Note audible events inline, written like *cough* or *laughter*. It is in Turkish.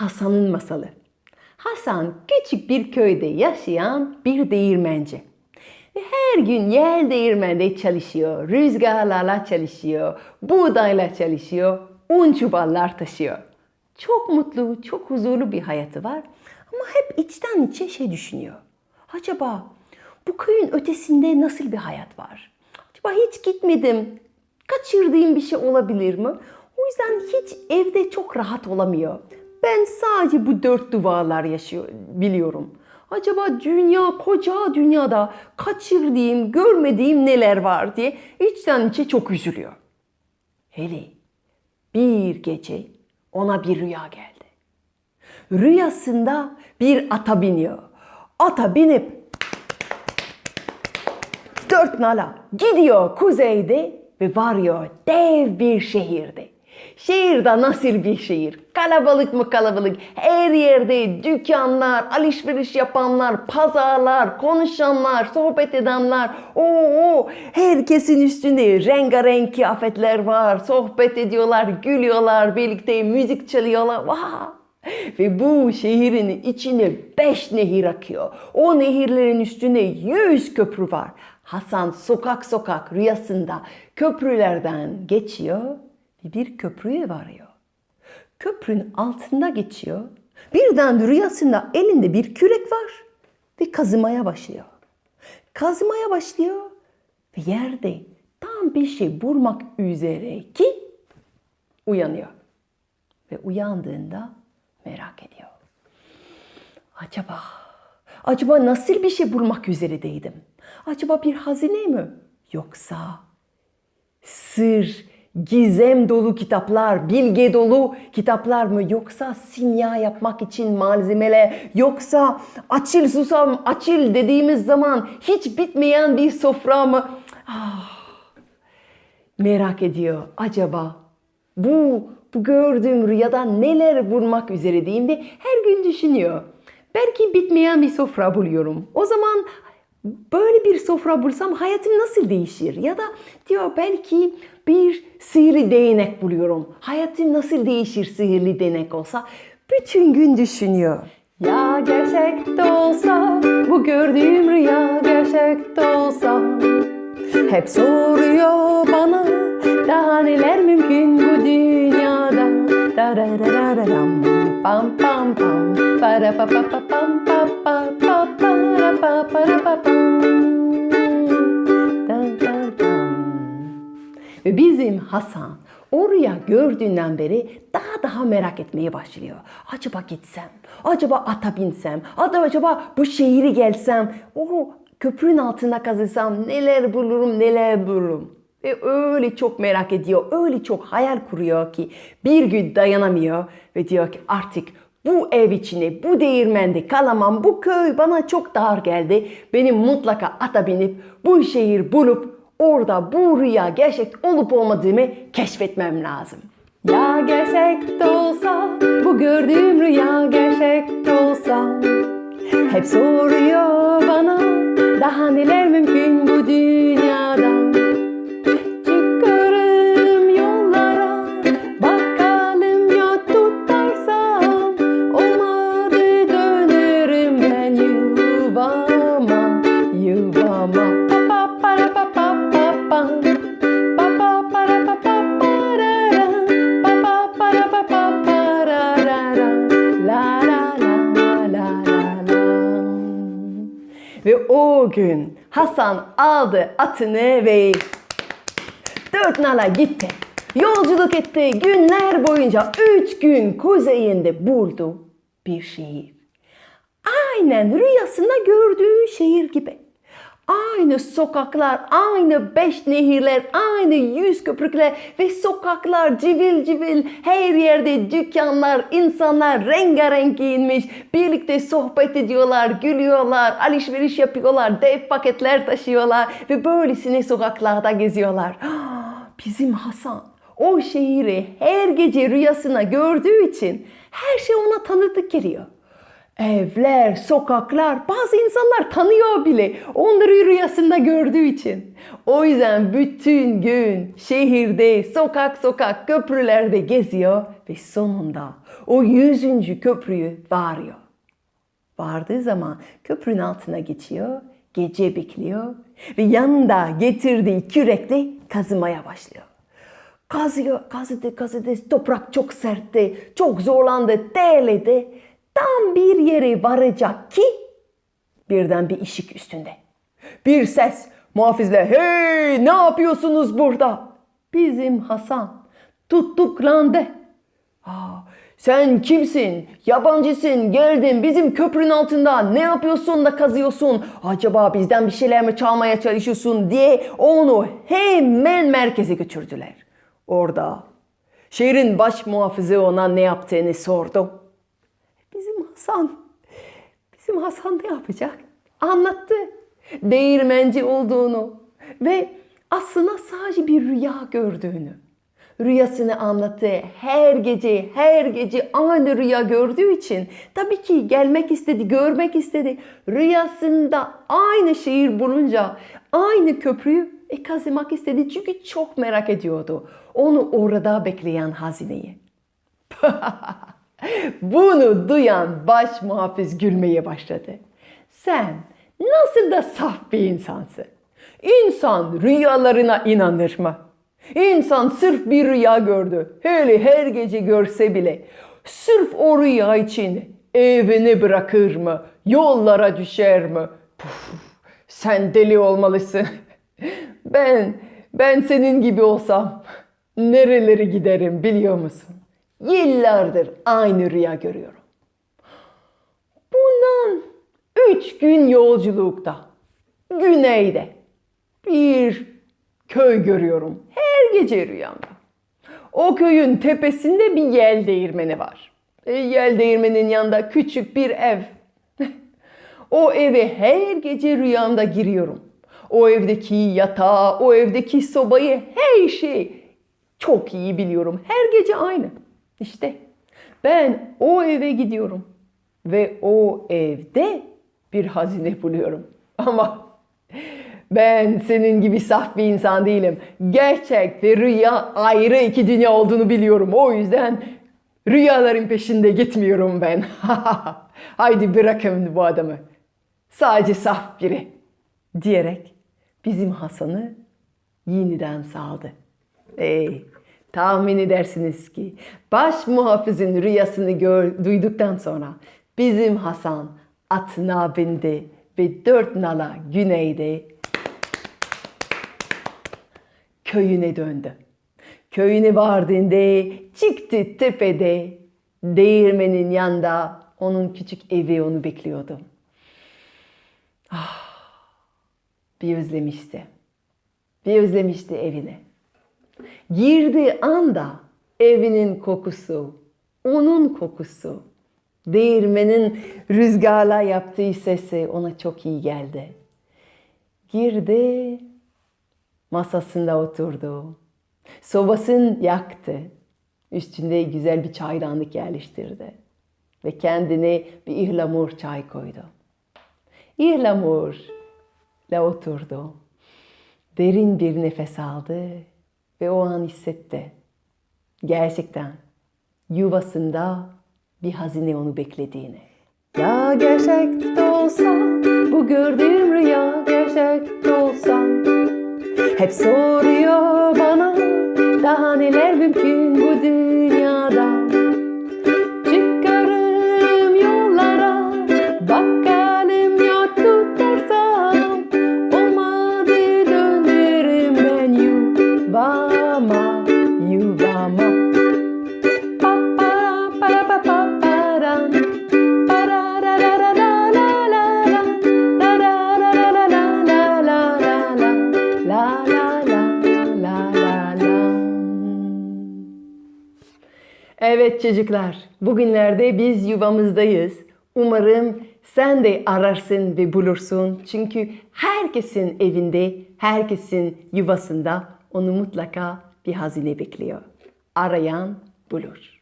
Hasan'ın masalı. Hasan küçük bir köyde yaşayan bir değirmenci. Her gün yel değirmende çalışıyor, rüzgarlarla çalışıyor, buğdayla çalışıyor, un çuvallar taşıyor. Çok mutlu, çok huzurlu bir hayatı var ama hep içten içe şey düşünüyor. Acaba bu köyün ötesinde nasıl bir hayat var? Acaba hiç gitmedim, kaçırdığım bir şey olabilir mi? O yüzden hiç evde çok rahat olamıyor. Ben sadece bu dört duvarlar yaşıyor, biliyorum. Acaba dünya, koca dünyada kaçırdığım, görmediğim neler var diye içten içe çok üzülüyor. Hele bir gece ona bir rüya geldi. Rüyasında bir ata biniyor. Ata binip dört nala gidiyor kuzeyde ve varıyor dev bir şehirde. Şehirde nasıl bir şehir? Kalabalık mı kalabalık? Her yerde dükkanlar, alışveriş yapanlar, pazarlar, konuşanlar, sohbet edenler. Oo, herkesin üstünde rengarenk kıyafetler var. Sohbet ediyorlar, gülüyorlar, birlikte müzik çalıyorlar. Vah! Ve bu şehrin içine beş nehir akıyor. O nehirlerin üstünde yüz köprü var. Hasan sokak sokak rüyasında köprülerden geçiyor bir köprüye varıyor. Köprünün altında geçiyor. Birden rüyasında elinde bir kürek var ve kazımaya başlıyor. Kazımaya başlıyor ve yerde tam bir şey vurmak üzere ki uyanıyor. Ve uyandığında merak ediyor. Acaba, acaba nasıl bir şey bulmak üzeredeydim? Acaba bir hazine mi? Yoksa sır, gizem dolu kitaplar, bilge dolu kitaplar mı? Yoksa simya yapmak için malzemeler? Yoksa açıl susam, açıl dediğimiz zaman hiç bitmeyen bir sofra mı? Ah, merak ediyor. Acaba bu bu gördüğüm rüyada neler bulmak üzereyim ve her gün düşünüyor. Belki bitmeyen bir sofra buluyorum. O zaman böyle bir sofra bulsam hayatım nasıl değişir? Ya da diyor belki bir sihirli değnek buluyorum. Hayatım nasıl değişir sihirli değnek olsa? Bütün gün düşünüyor. Ya gerçek de olsa bu gördüğüm rüya gerçek de olsa hep soruyor bana daha neler mümkün bu dünyada. Ve bizim Hasan o rüya gördüğünden beri daha daha merak etmeye başlıyor. Acaba gitsem, acaba ata binsem, acaba bu şehri gelsem, o köprünün altına kazısam neler bulurum neler bulurum. Ve öyle çok merak ediyor, öyle çok hayal kuruyor ki bir gün dayanamıyor ve diyor ki artık bu ev içine, bu değirmende kalamam, bu köy bana çok dar geldi. Benim mutlaka ata binip bu şehir bulup orada bu rüya gerçek olup olmadığımı keşfetmem lazım. Ya gerçek de olsa, bu gördüğüm rüya gerçek de olsa hep soruyor bana daha neler mümkün bu dünyada. Ve o gün Hasan aldı atını ve dört nala gitti. Yolculuk etti günler boyunca üç gün kuzeyinde buldu bir şehir. Aynen rüyasında gördüğü şehir gibi. Aynı sokaklar, aynı beş nehirler, aynı yüz köprükler ve sokaklar civil civil her yerde dükkanlar, insanlar rengarenk giyinmiş, birlikte sohbet ediyorlar, gülüyorlar, alışveriş yapıyorlar, dev paketler taşıyorlar ve böylesine sokaklarda geziyorlar. *gasps* Bizim Hasan o şehri her gece rüyasına gördüğü için her şey ona tanıdık geliyor. Evler, sokaklar, bazı insanlar tanıyor bile onları rüyasında gördüğü için. O yüzden bütün gün şehirde, sokak sokak, köprülerde geziyor ve sonunda o yüzüncü köprüyü varıyor. Vardığı zaman köprünün altına geçiyor, gece bekliyor ve yanında getirdiği kürekle kazımaya başlıyor. Kazıyor, kazıdı, kazıdı. Toprak çok sertti, çok zorlandı, terledi. Tam bir yere varacak ki birden bir ışık üstünde. Bir ses muhafizle hey ne yapıyorsunuz burada? Bizim Hasan tutuklandı. Aa, sen kimsin? Yabancısın, geldin bizim köprünün altında ne yapıyorsun da kazıyorsun? Acaba bizden bir şeyler mi çalmaya çalışıyorsun diye onu hemen merkeze götürdüler. Orada şehrin baş muhafızı ona ne yaptığını sordu. Hasan, bizim Hasan ne yapacak? Anlattı. Değirmenci olduğunu ve aslında sadece bir rüya gördüğünü. Rüyasını anlattı. Her gece, her gece aynı rüya gördüğü için tabii ki gelmek istedi, görmek istedi. Rüyasında aynı şehir bulunca aynı köprüyü e, kazımak istedi. Çünkü çok merak ediyordu. Onu orada bekleyen hazineyi. *laughs* Bunu duyan baş muhafız gülmeye başladı. Sen nasıl da saf bir insansın. İnsan rüyalarına inanır mı? İnsan sırf bir rüya gördü. Hele her gece görse bile sırf o rüya için evini bırakır mı? Yollara düşer mi? Puf, sen deli olmalısın. Ben, ben senin gibi olsam nerelere giderim biliyor musun? Yıllardır aynı rüya görüyorum. Bundan üç gün yolculukta güneyde bir köy görüyorum her gece rüyamda. O köyün tepesinde bir yel değirmeni var. E, yel değirmenin yanında küçük bir ev. *laughs* o eve her gece rüyamda giriyorum. O evdeki yatağı, o evdeki sobayı, her şey çok iyi biliyorum. Her gece aynı. İşte ben o eve gidiyorum ve o evde bir hazine buluyorum. *laughs* Ama ben senin gibi saf bir insan değilim. Gerçek ve rüya ayrı iki dünya olduğunu biliyorum. O yüzden rüyaların peşinde gitmiyorum ben. *laughs* Haydi bırakın bu adamı. Sadece saf biri. Diyerek bizim Hasan'ı yeniden saldı. Ey, tahmin edersiniz ki baş muhafızın rüyasını gör, duyduktan sonra bizim Hasan atına bindi ve dört nala güneyde köyüne döndü. Köyüne vardığında çıktı tepede değirmenin yanında onun küçük evi onu bekliyordu. Ah, bir özlemişti. Bir özlemişti evini. Girdiği anda evinin kokusu, onun kokusu, değirmenin rüzgarla yaptığı sesi ona çok iyi geldi. Girdi, masasında oturdu. Sobasını yaktı. Üstünde güzel bir çaydanlık yerleştirdi. Ve kendine bir ihlamur çay koydu. İhlamurla oturdu. Derin bir nefes aldı ve o an hissetti. Gerçekten yuvasında bir hazine onu beklediğini. Ya gerçek de olsa bu gördüğüm rüya gerçek de olsa hep soruyor bana daha neler mümkün bu dünyada. Evet çocuklar, bugünlerde biz yuvamızdayız. Umarım sen de ararsın ve bulursun. Çünkü herkesin evinde, herkesin yuvasında onu mutlaka bir hazine bekliyor. Arayan bulur.